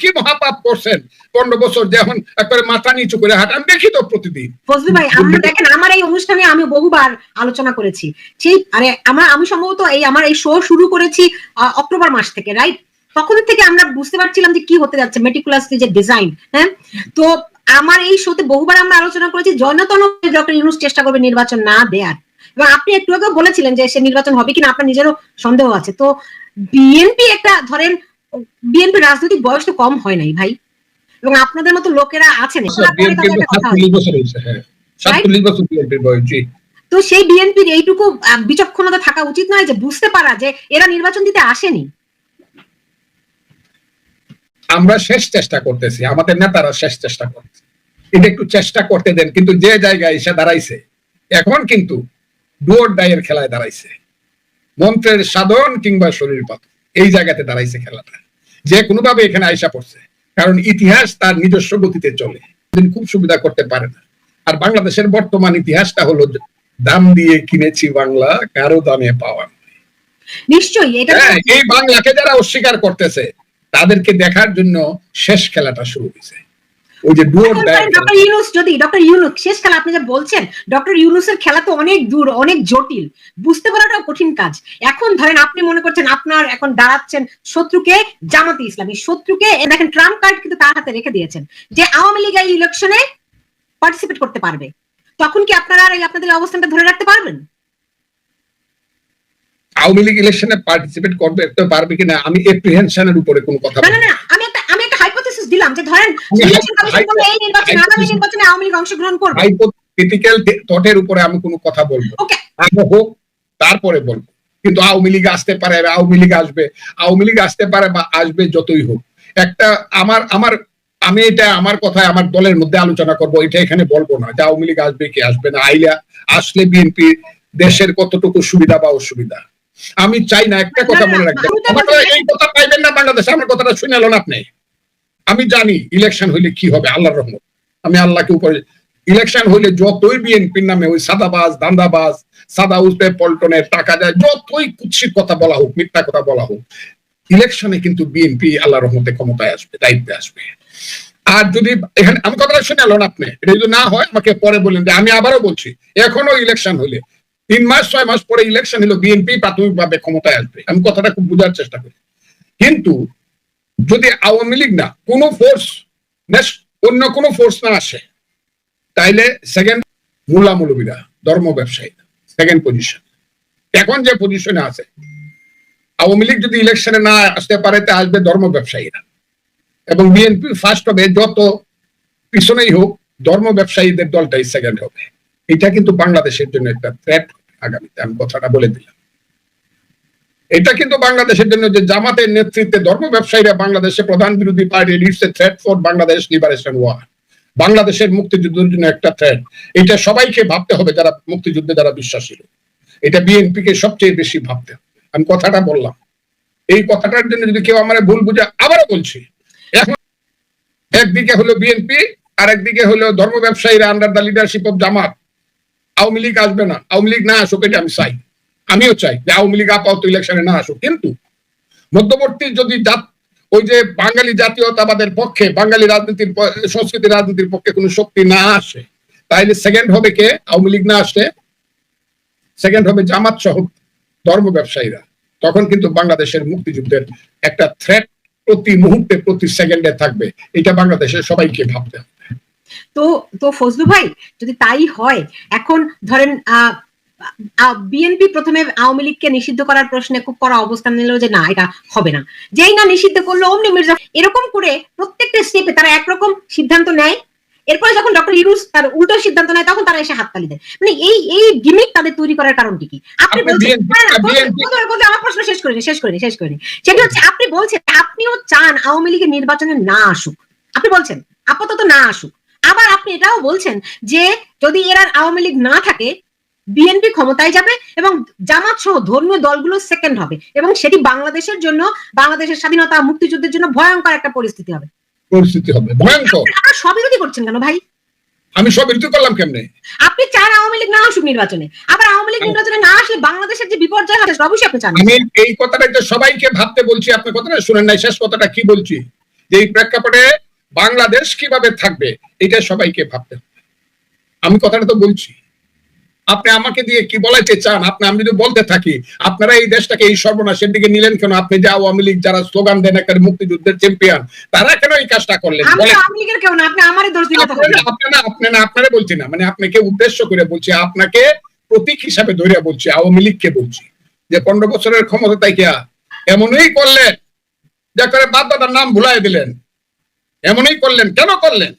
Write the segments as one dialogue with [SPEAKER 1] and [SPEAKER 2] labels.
[SPEAKER 1] কি মহাপাপ করছেন? পনেরো বছর যে এখন একবারে মাথা নিচু করে হাঁট। আমি দেখি তো প্রতিদিন।
[SPEAKER 2] ফজলু ভাই আমরা দেখেন আমার এই অনুষ্ঠানে আমি বহুবার আলোচনা করেছি। সেই আরে আমার আমি সম্ভবত এই আমার এই শো শুরু করেছি অক্টোবর মাস থেকে রাইট তখন থেকে আমরা বুঝতে পারছিলাম যে কি হতে যাচ্ছে মেটিকুলাসলি যে ডিজাইন হ্যাঁ? তো আমার এই শোতে বহুবার আমরা আলোচনা করেছি জনতন ডক্টর ইউনুস চেষ্টা করবে নির্বাচন না দেয়ার। এবং আপনি একটু আগেও বলেছিলেন যে সে নির্বাচন হবে কিনা আপনার নিজেরও সন্দেহ আছে। তো বিএনপি একটা ধরেন বিএনপি রাজনৈতিক বয়স তো কম হয় নাই ভাই। এবং আপনাদের মতো লোকেরা আছেন।
[SPEAKER 1] হয়েছে হ্যাঁ।
[SPEAKER 2] তো সেই বিএনপির এইটুকু বিচক্ষণতা থাকা উচিত নয় যে বুঝতে পারা যে এরা নির্বাচন দিতে আসেনি।
[SPEAKER 1] আমরা শেষ চেষ্টা করতেছি আমাদের নেতারা শেষ চেষ্টা করতেছে এটা একটু চেষ্টা করতে দেন কিন্তু যে জায়গায় এসে দাঁড়াইছে এখন কিন্তু ডুয়োর ডাইয়ের খেলায় দাঁড়াইছে। মন্ত্রের সাধন কিংবা শরীর পাত এই জায়গাতে দাঁড়াইছে খেলাটা। যে কোনোভাবে এখানে আইসা পড়ছে। কারণ ইতিহাস তার নিজস্ব গতিতে চলে। খুব সুবিধা করতে পারে না। আর বাংলাদেশের বর্তমান ইতিহাসটা হলো দাম দিয়ে কিনেছি বাংলা কারও দামে পাওয়া
[SPEAKER 2] নিশ্চয়ই এটা
[SPEAKER 1] হ্যাঁ এই বাংলাকে যারা অস্বীকার করতেছে তাদেরকে দেখার জন্য শেষ খেলাটা শুরু হয়েছে। ওই যে ডুয়োর
[SPEAKER 2] ডক্টর ইউনুস যদি ডক্টর ইউনুস শেষ খেলা আপনি যে বলছেন ডক্টর ইউনুসের খেলা তো অনেক দূর অনেক জটিল। বুঝতে পারাটাও কঠিন কাজ। এখন ধরেন আপনি মনে করছেন আপনার এখন দাঁড়াচ্ছেন শত্রুকে জামাতে ইসলামী শত্রুকে দেখেন ট্রাম্প কার্ড কিন্তু তার হাতে রেখে দিয়েছেন যে আওয়ামী লীগ এই ইলেকশনে পার্টিসিপেট করতে পারবে। তখন কি আপনারা আপনাদের অবস্থানটা ধরে রাখতে পারবেন?
[SPEAKER 1] আওয়ামী লীগ ইলেকশনে পার্টিসিপেট করবে পারবে কিনা? আমি এপ্রিহেনশনের উপরে কোনো কথা
[SPEAKER 2] না না
[SPEAKER 1] বলব
[SPEAKER 2] না আমি একটা আমি একটা হাইপোথেসিস দিলাম যে ধরেন কমিশন এই নির্বাচনে আগামী নির্বাচনে আওয়ামী লীগ অংশগ্রহণ করবে।
[SPEAKER 1] হাইপোথেটিক্যাল থটের উপরে আমি কোনো কথা বলব
[SPEAKER 2] ওকে।
[SPEAKER 1] আগে হোক তারপরে বলব। কিন্তু আওয়ামী লীগ আসতে পারে আওয়ামী লীগ আসবে। আওয়ামী লীগ আসতে পারে বা আসবে যতই হোক। একটা আমার আমার আমি এটা আমার কথায় আমার দলের মধ্যে আলোচনা করব। এটা এখানে বলব না যে আওয়ামী লীগ আসবে কি আসবে না। আইলা আসলে বিএনপি দেশের কতটুকু সুবিধা বা অসুবিধা। আমি চাই না একটা কথা মনে রাখবেন। আমার এই কথা পাইবেন না বাংলাদেশে। আমার কথাটা শুনে এলেন আপনি। আমি জানি ইলেকশন হইলে কি হবে, আল্লাহর রহমত। আমি আল্লাহকে উপরে ইলেকশন হইলে যতই বিএনপির নামে ওই সাদাবাজ, দান্দাবাজ, সাদা উল্টে পল্টনের টাকা যায় যতই কুৎসিত কথা বলা হোক, মিথ্যা কথা বলা হোক ইলেকশনে কিন্তু বিএনপি আল্লাহ রহমতে ক্ষমতায় আসবে, দায়িত্বে আসবে। আর যদি এখানে আমি কথাটা শুনে এলেন আপনি, এটা যদি না হয়, আমাকে পরে বলেন যে আমি আবারও বলছি, এখনও ইলেকশন হলে তিন মাস, ছয় মাস পরে ইলেকশন হলো বিএনপি প্রাথমিকভাবে ক্ষমতায় আসবে। আমি কথাটা খুব বোঝার চেষ্টা করি। কিন্তু যদি আওয়ামী লীগ না, কোনো ফোর্স অন্য কোনো ফোর্স না আসে, তাইলে সেকেন্ড মুলা মুলবিরা, ধর্ম ব্যবসায়ী সেকেন্ড পজিশন এখন যে পজিশনে আছে, আওয়ামী লীগ যদি ইলেকশনে না আসতে পারে, তা আসবে ধর্ম ব্যবসায়ীরা। এবং বিএনপি ফার্স্ট হবে, যত পিছনেই হোক, ধর্ম ব্যবসায়ীদের দলটাই সেকেন্ড হবে। এটা কিন্তু বাংলাদেশের জন্য একটা থ্রেট আগামীতে আমি কথাটা বলে দিলাম। এটা কিন্তু বাংলাদেশের জন্য যে জামাতের নেতৃত্বে ধর্ম ব্যবসায়ীরা বাংলাদেশে প্রধান বিরোধী party a threat for Bangladesh liberation war বাংলাদেশের মুক্তিযুদ্ধের জন্য একটা থ্রেট এটা সবাইকে ভাবতে হবে যারা মুক্তিযুদ্ধে যারা বিশ্বাসী। এটা বিএনপি কে সবচেয়ে বেশি ভাবতে আমি কথাটা বললাম। এই কথাটার জন্য যদি কেউ আমার ভুল বুঝে, আবারও বলছি। এখন একদিকে হলো বিএনপি আর একদিকে হলো ধর্ম ব্যবসায়ীরা under the leadership of Jamaat. Awami League আসবে না। আওয়ামী লীগ না আসুক, এটা আমি চাই। আমিও চাই যে আওয়ামী লীগ আপাতত ইলেকশনে না আসুক। কিন্তু মধ্যবর্তী যদি জাত, ওই যে বাঙালি জাতীয়তাবাদের পক্ষে, বাঙালি রাজনীতির সংস্কৃতি রাজনীতির পক্ষে কোনো শক্তি না আসে, তাইলে সেকেন্ড হবে কে? আওয়ামী লীগ না আসলে সেকেন্ড হবে জামাত সহ ধর্ম ব্যবসায়ীরা। তখন কিন্তু বাংলাদেশের মুক্তিযুদ্ধের একটা থ্রেট প্রতি মুহূর্তে, প্রতি সেকেন্ডে থাকবে। এটা বাংলাদেশের সবাইকে ভাবতে হবে।
[SPEAKER 2] তো তো ফজলু ভাই, যদি তাই হয়, এখন ধরেন বিএনপি প্রথমে আওয়ামী লীগকে নিষিদ্ধ করার প্রশ্নে খুব কড়া অবস্থান নিল যে না এটা হবে না। যেই না নিষিদ্ধ করল অমনি মির্জা এরকম করে প্রত্যেকটা স্টেপে তারা একরকম সিদ্ধান্ত নেয়। এরপরে যখন ডক্টর ইউনুস তার উল্টো সিদ্ধান্ত নেয় তখন তারা এসে হাততালি দেয়। মানে এই এই গিমিক তাদের তৈরি করার কারণটি কি? আপনি বলছেন বলতে আমার প্রশ্ন শেষ করিনি শেষ করিনি শেষ করিনি। সেটা হচ্ছে আপনি বলছেন আপনিও চান আওয়ামী লীগের নির্বাচনে না আসুক। আপনি বলছেন আপাতত না আসুক। আবার আপনি এটাও বলছেন যে যদি এরা আওয়ামী লীগ না থাকে বিএনপি ক্ষমতায় যাবে এবং জামাত সহ ধর্মীয় দলগুলো সেকেন্ড হবে এবং সেটি বাংলাদেশের জন্য বাংলাদেশের স্বাধীনতা মুক্তিযুদ্ধের জন্য ভয়ঙ্কর একটা পরিস্থিতি হবে।
[SPEAKER 1] পরিস্থিতি হবে ভয়ঙ্কর।
[SPEAKER 2] আপনারা সবিরোধী করছেন কেন ভাই?
[SPEAKER 1] আমি সব ঋতু করলাম কেমনে?
[SPEAKER 2] আপনি চান আওয়ামী লীগ না আসুক নির্বাচনে। আবার আওয়ামী লীগ নির্বাচনে না আসলে বাংলাদেশের যে বিপর্যয় হবে অবশ্যই আপনি চান।
[SPEAKER 1] আমি এই কথাটা তো সবাইকে ভাবতে বলছি আপনি কথাটা শুনেন নাই শেষ কথাটা কি বলছি? যে এই প্রেক্ষাপটে বাংলাদেশ কীভাবে থাকবে এটা সবাইকে ভাবতে হবে। আমি কথাটা তো বলছি। আপনি আমাকে দিয়ে কি বলাইতে চান? আপনি আমি যদি বলতে থাকি আপনারা এই দেশটাকে এই সর্বনাশের দিকে নিলেন কেন? আপনি যে আওয়ামী লীগ যারা স্লোগান দেন একটা মুক্তিযুদ্ধের চ্যাম্পিয়ন তারা কেন এই কাজটা করলেন?
[SPEAKER 2] আপনি না।
[SPEAKER 1] আপনি না আপনি না আপনারে বলছি না মানে আপনাকে উদ্দেশ্য করে বলছি আপনাকে প্রতীক হিসাবে ধরে বলছি আওয়ামী লীগকে বলছি যে পনেরো বছরের ক্ষমতা তাই কিয়া এমনই করলেন যে করে বাপ দাদার নাম ভুলাই দিলেন। এমনই করলেন কেন করলেন?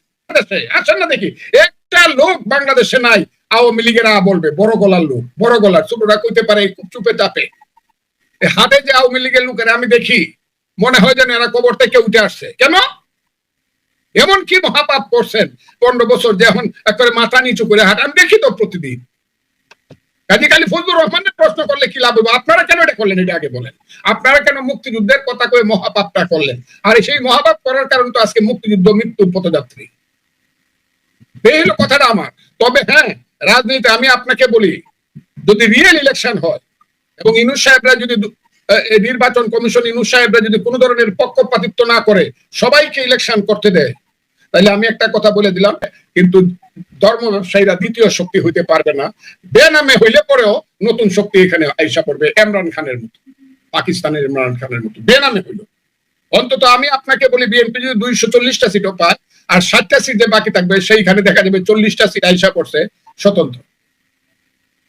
[SPEAKER 1] আসেন না দেখি একটা লোক বাংলাদেশে নাই আওয়ামী লীগেরা বলবে, বড় গলার লোক, বড় গলার, ছোটরা কইতে পারে খুব চুপে চাপে। হাটে যে আওয়ামী লীগের লোকেরা আমি দেখি, মনে হয় যেন এরা কবর থেকে উঠে আসছে। কেন? এমন কি মহাপাপ করছেন? পনেরো বছর যখন একবারে মাথা নিচু করে হাঁট। আমি দেখি তো প্রতিদিন। কাজী খালি ফজলুর রহমানের প্রশ্ন করলে কি লাভ হবে? আপনারা কেন এটা করলেন? এটা আগে বলেন। আপনারা কেন মুক্তিযুদ্ধের কথা কয়ে মহাপাপটা করলেন? আর সেই মহাপাপ করার কারণ তো আজকে মুক্তিযুদ্ধ, মৃত্যুর পথযাত্রী। এই হলো কথাটা আমার। তবে হ্যাঁ রাজনীতি আমি আপনাকে বলি, যদি রিয়েল ইলেকশন হয় এবং ইনুস সাহেবরা যদি নির্বাচন কমিশন ইনুস সাহেবরা যদি কোনো ধরনের পক্ষপাতিত্ব না করে সবাইকে ইলেকশন করতে দেয়, তাহলে আমি একটা কথা বলে দিলাম, কিন্তু ধর্ম ব্যবসায়ীরা দ্বিতীয় শক্তি হইতে পারবে না। বেনামে হইলে পরেও নতুন শক্তি এখানে আইসা পড়বে, ইমরান খানের মতো, পাকিস্তানের ইমরান খানের মতো, বেনামে হইল। অন্তত আমি আপনাকে বলি, বিএনপি যদি দুইশো চল্লিশটা সিটও পায়, আর ষাটটা সিট যে বাকি থাকবে, সেইখানে দেখা যাবে চল্লিশটা সিট আইসা পড়ছে স্বতন্ত্র।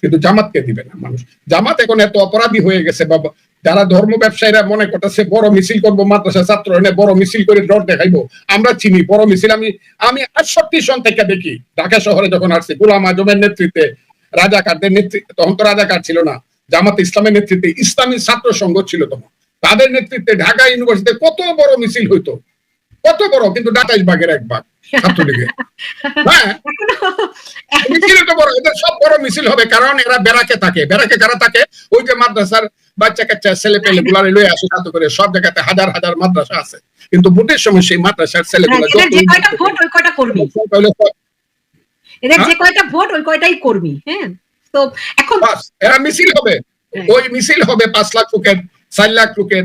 [SPEAKER 1] কিন্তু জামাতকে দিবে না মানুষ। জামাত এখন এত অপরাধী হয়ে গেছে বাবা যারা ধর্ম ব্যবসায়ীরা মনে করতেছে, বড় মিছিল করব মাদ্রাসা ছাত্র এনে বড় মিছিল করে ডর দেখাইবো, আমরা চিনি, বড় মিছিল, আমি আমি আটষট্টি সন থেকে দেখি, ঢাকা শহরে যখন আসছি, গোলাম আজমের নেতৃত্বে, রাজাকারদের নেতৃত্বে তখন তো রাজাকার ছিল না, জামাত ইসলামের নেতৃত্বে ইসলামী ছাত্র সংঘ ছিল তখন। তাদের নেতৃত্বে ঢাকা ইউনিভার্সিটিতে কত বড় মিছিল হইতো কত বড়? কিন্তু ডাটাইশ বাগের এক ভাগ ছাত্রলীগের হ্যাঁ? মিছিল তো বড় এদের সব বড় মিছিল হবে কারণ এরা বেড়াকে থাকে। বেড়াকে কারা থাকে? ওই যে মাদ্রাসার বাচ্চা কাচ্চা ছেলে পেলে গুলারে লয়ে আসে সাথে করে সব জায়গাতে হাজার হাজার মাদ্রাসা আছে। কিন্তু ভোটের সময় সেই মাদ্রাসার ছেলে
[SPEAKER 2] এদের যে কয়টা ভোট ওই কয়টাই কর্মী হ্যাঁ? তো এখন
[SPEAKER 1] এরা মিছিল হবে।
[SPEAKER 2] হ্যাঁ।
[SPEAKER 1] ওই মিছিল হবে পাঁচ লাখ লোকের চার লাখ লোকের।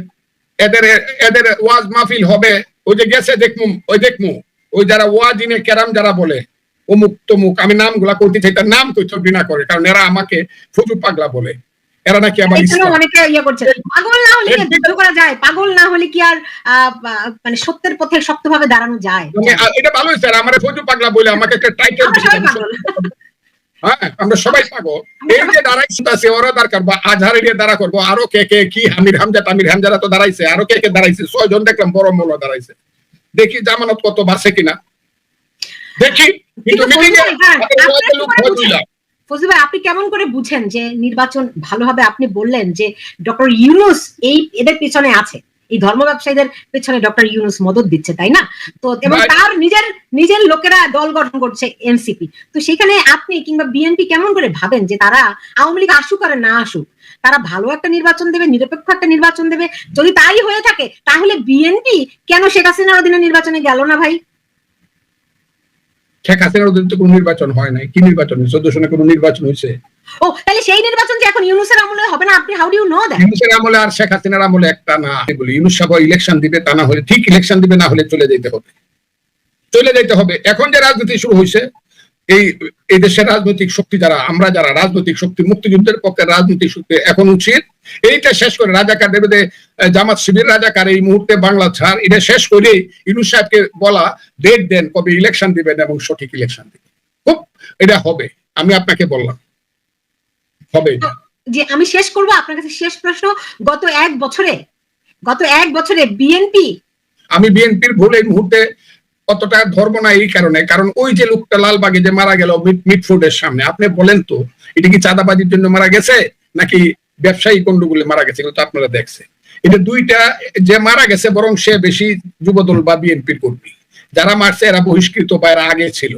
[SPEAKER 1] এদের এদের ওয়াজ মাহফিল হবে। ওই যে গেছে দেখমু ওই দেখমু ওই যারা ওয়াজ ইনে কেরাম যারা বলে অমুক তমুক আমি নামগুলা করতে চাই তার নাম কইতে ঘৃণা করে কারণ এরা আমাকে ফুজু পাগলা বলে। এরা নাকি আমার
[SPEAKER 2] অনেকে ইয়ে করছে। পাগল না হলে কি যুদ্ধ করা যায় পাগল না হলে কি আর মানে সত্যের পথে শক্তভাবে দাঁড়ানো যায়?
[SPEAKER 1] মানে, এটা ভালোই স্যার আমার ফুজু পাগলা বলে আমাকে একটা টাইটেল হ্যাঁ আমরা সবাই যে দাঁড়াইছে আছে ওরা দরকার বা আজহার এরিয়া দাঁড়া করব আরও কে কে কি হামির হামজা তামির হামজারা তো দাঁড়াইছে আরও কে কে দাঁড়াইছে ছয় দেখলাম বড় দাঁড়াইছে। দেখি জামানত কত বাড়ছে কিনা। দেখি কিন্তু
[SPEAKER 2] কিন্তু
[SPEAKER 1] মিটিং এ
[SPEAKER 2] ভাই, আপনি
[SPEAKER 1] লোক ভয় দিলাম।
[SPEAKER 2] ফজলু ভাই আপনি কেমন করে বুঝেন যে নির্বাচন ভালোভাবে আপনি বললেন যে ডক্টর ইউনুস এই এদের পেছনে আছে? এই ধর্ম ব্যবসায়ীদের পেছনে ডক্টর ইউনুস মদত দিচ্ছে তাই না? তো এবং তার নিজের নিজের লোকেরা দল গঠন করছে এনসিপি। তো সেখানে আপনি কিংবা বিএনপি কেমন করে ভাবেন যে তারা আওয়ামী লীগ আসুক আর না আসুক? তারা ভালো একটা নির্বাচন দেবে নিরপেক্ষ একটা নির্বাচন দেবে। যদি তাই হয়ে থাকে তাহলে বিএনপি কেন শেখ হাসিনার অধীনে নির্বাচনে গেল না ভাই?
[SPEAKER 1] শেখ হাসিনার অধীনে তো কোনো নির্বাচন হয় নাই। কি নির্বাচন চোদ্দ সনে কোনো নির্বাচন হয়েছে?
[SPEAKER 2] ও তাহলে সেই নির্বাচন যে এখন ইউনুসের আমলে হবে না? আপনি how do you know that
[SPEAKER 1] ইউনুসের আমলে আর শেখ হাসিনার আমলে একটা না বলি ইউনুস সাহেব ইলেকশন দিবে তা না হলে ঠিক ইলেকশন দিবে না হলে চলে যেতে হবে। চলে যেতে হবে। এখন যে রাজনীতি শুরু হয়েছে এই এই দেশের রাজনৈতিক শক্তি যারা আমরা যারা রাজনৈতিক শক্তি মুক্তিযুদ্ধের পক্ষে রাজনৈতিক শক্তি এখন উচিত। এইটা শেষ করে রাজাকার দেবে জামাত শিবির রাজাকার এই মুহূর্তে বাংলা ছাড়। এটা শেষ করে ইউনুস সাহেবকে বলা ডেট দেন কবে ইলেকশন দিবেন এবং সঠিক ইলেকশন দিবেন। খুব এটা হবে। আমি আপনাকে বললাম। হবে
[SPEAKER 2] যে আমি শেষ করব আপনার কাছে শেষ প্রশ্ন। গত এক বছরে গত এক বছরে বিএনপি
[SPEAKER 1] আমি বিএনপির ভুল এই মুহূর্তে অতটা ধর্ম না এই কারণে? কারণ ওই যে লোকটা লালবাগে যে মারা গেল মিটফুডের সামনে, আপনি বলেন তো, এটা কি চাঁদাবাজির জন্য মারা গেছে? নাকি ব্যবসায়ী গন্ডগোলে মারা গেছে? তো আপনারা দেখছে এটা দুইটা, যে মারা গেছে, বরং সে বেশি যুবদল বা বিএনপির কর্মী। যারা মারছে, এরা বহিষ্কৃত বা এরা আগে ছিল।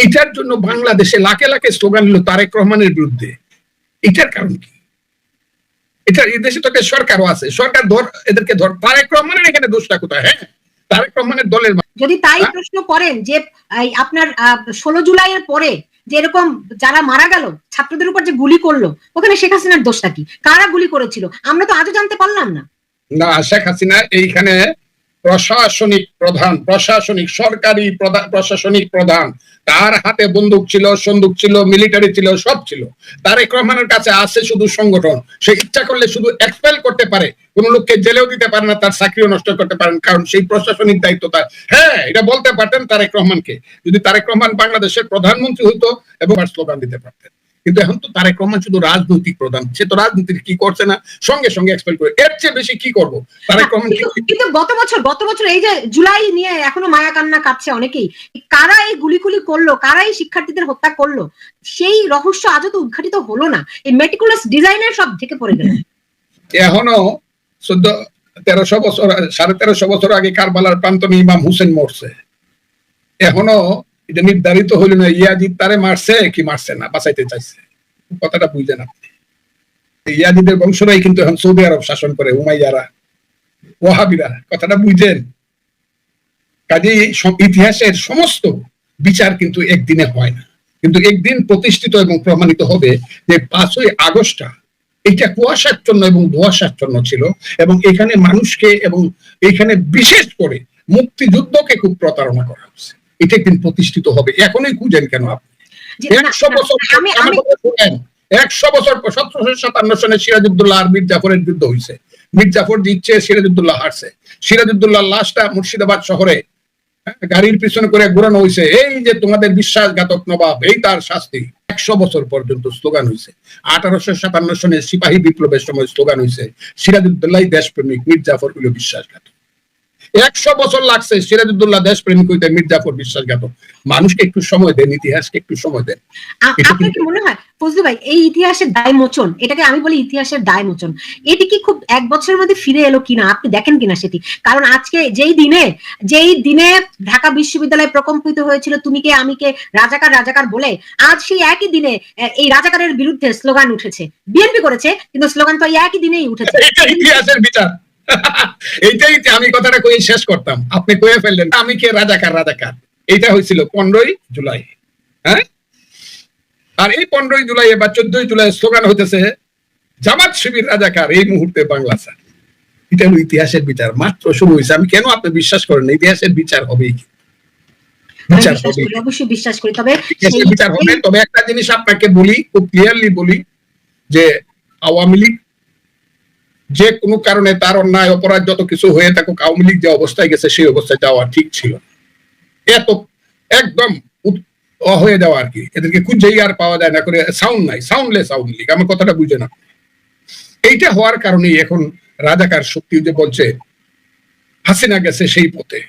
[SPEAKER 1] এইটার জন্য বাংলাদেশে লাখে লাখে স্লোগান হলো তারেক রহমানের বিরুদ্ধে। এটার কারণ কি? এটা এই দেশে তো সরকারও আছে। সরকার ধর এদেরকে ধর তারেক রহমানের এখানে দোষটা কোথায় হ্যাঁ? তারেক রহমানের দলের
[SPEAKER 2] যদি তাই
[SPEAKER 1] হ্যাঁ?
[SPEAKER 2] প্রশ্ন করেন যে আপনার ষোলো জুলাইয়ের পরে যে এরকম যারা মারা গেল ছাত্রদের উপর যে গুলি করল ওখানে শেখ হাসিনার দোষটা কি? কারা গুলি করেছিল? আমরা তো আজও জানতে পারলাম না।
[SPEAKER 1] না শেখ হাসিনা এইখানে প্রশাসনিক প্রধান, প্রশাসনিক, সরকারি প্রশাসনিক প্রধান। তার হাতে বন্দুক ছিল, সন্দুক ছিল মিলিটারি ছিল, সব ছিল। তারেক রহমানের কাছে আছে শুধু সংগঠন। সে ইচ্ছা করলে শুধু এক্সপেল করতে পারে। কোন লোককে জেলেও দিতে পারে না, তার চাকরিও নষ্ট করতে পারেন কারণ সেই প্রশাসনিক দায়িত্ব তার। হ্যাঁ এটা বলতে পারতেন তারেক রহমানকে। যদি তারেক রহমান বাংলাদেশের প্রধানমন্ত্রী হতো এবং স্লোগান দিতে পারতেন। কিন্তু এখন তো তারেক রহমান শুধু রাজনৈতিক প্রধান সে তো রাজনীতির কি করছে না? সঙ্গে সঙ্গে এক্সপেল করে। এর চেয়ে বেশি কি করব? তারেক রহমান
[SPEAKER 2] কিন্তু- গত বছর গত বছর এই যে জুলাই নিয়ে এখনও মায়া কান্না কাটছে অনেকেই। কারা এই গুলিগুলি করল? কারা এই শিক্ষার্থীদের হত্যা করল? সেই রহস্য আজও তো উদ্ঘাটিত হলো না। এই মেটিকুলাস ডিজাইনের সব ঢেকে পড়ে গেল।
[SPEAKER 1] এখনও চোদ্দ তেরোশো বছর সাড়ে তেরোশো বছর আগে কারবালার প্রান্তনী ইমাম হুসেন মরছে। এখনও এটা নির্ধারিত হইল না, ইয়াজিদ তারে মারছে কি মারছে না, বাঁচাইতে চাইছে। কথাটা বুঝলেন আপনি। ইয়াজিদের বংশরাই কিন্তু এখন সৌদি আরব শাসন করে, উমাইয়ারা ওহাবিরা কথাটা বুঝেন কাজে ইতিহাসের সমস্ত বিচার কিন্তু একদিনে হয় না। কিন্তু একদিন প্রতিষ্ঠিত এবং প্রমাণিত হবে যে পাঁচই আগস্টটা এটা কুয়াশাচ্ছন্ন এবং ধোয়াশাচ্ছন্ন ছিল এবং এখানে মানুষকে এবং এখানে বিশেষ করে মুক্তিযুদ্ধকে খুব প্রতারণা করা হচ্ছে এটা একদিন প্রতিষ্ঠিত হবে। এখনই খুঁজেন কেন আপনি? একশো বছর। একশো বছর সতেরোশো সাতান্ন সনে সিরাজউদ্দৌলা আর মীর জাফরের যুদ্ধ হয়েছে মীর জাফর জিতছে সিরাজউদ্দৌলা হারছে। সিরাজউদ্দৌলাহ লাশটা মুর্শিদাবাদ শহরে হ্যাঁ, গাড়ির পিছনে করে ঘোরানো হয়েছে এই যে তোমাদের বিশ্বাসঘাতক নবাব এই তার শাস্তি। একশো বছর পর্যন্ত স্লোগান হয়েছে আঠারোশো সাতান্ন সনে সিপাহী বিপ্লবের সময় স্লোগান হয়েছে সিরাজউদ্দৌলাই দেশপ্রেমিক মীর জাফর হইল বিশ্বাসঘাতক। একশো বছর লাগছে সিরাজউদ্দৌলা দেশপ্রেমিক হইতে মীর জাফর বিশ্বাসঘাতক মানুষকে একটু সময় দেন ইতিহাসকে একটু সময় দেন।
[SPEAKER 2] আপনার কি মনে হয়? ফজলু ভাই এই ইতিহাসের দায় মোচন এটাকে আমি বলি ইতিহাসের দায় মোচন এটি কি খুব এক বছরের মধ্যে ফিরে এলো কিনা? আপনি দেখেন কিনা সেটি? কারণ আজকে যেই দিনে যেই দিনে ঢাকা বিশ্ববিদ্যালয় প্রকম্পিত হয়েছিল তুমি কে আমি কে রাজাকার রাজাকার বলে আজ সেই একই দিনে এই রাজাকারের বিরুদ্ধে স্লোগান উঠেছে। বিএনপি করেছে কিন্তু স্লোগান তো একই দিনেই উঠেছে।
[SPEAKER 1] ইতিহাসের বিচার। এইটাই আমি কথাটা কই শেষ করতাম। আপনি কয়ে ফেললেন আমি কে? রাজাকার রাজাকার। এইটা হয়েছিল পনেরোই জুলাই। হ্যাঁ? আর এই পনেরোই জুলাই বা চোদ্দই জুলাই স্লোগান হইতেছে জামাত শিবির রাজাকার এই মুহূর্তে বাংলা স্যার। এটা হলো ইতিহাসের বিচার। মাত্র শুরু হয়েছে। আমি কেন আপনি বিশ্বাস করেন না? ইতিহাসের বিচার হবেই
[SPEAKER 2] আমি
[SPEAKER 1] বিচার
[SPEAKER 2] করি অবশ্যই বিশ্বাস করি। তবে
[SPEAKER 1] বিচার হবে। তবে একটা জিনিস আপনাকে বলি খুব ক্লিয়ারলি বলি যে আওয়ামী লীগ যে কোনো কারণে তার অন্যায়, অপরাধ যত কিছু হয়ে থাকুক, আওয়ামী লীগ যে অবস্থায় গেছে, সেই অবস্থায় যাওয়া ঠিক ছিল এত একদম হয়ে যাওয়া আর কি। এদেরকে খুঁজেই আর পাওয়া যায় না, করে সাউন্ড নাই সাউন্ডলেস আওয়ামী লীগ। আমার কথাটা বুঝে না এইটা হওয়ার কারণেই এখন রাজাকার শক্তি যে বলছে, হাসিনা গেছে সেই পথে।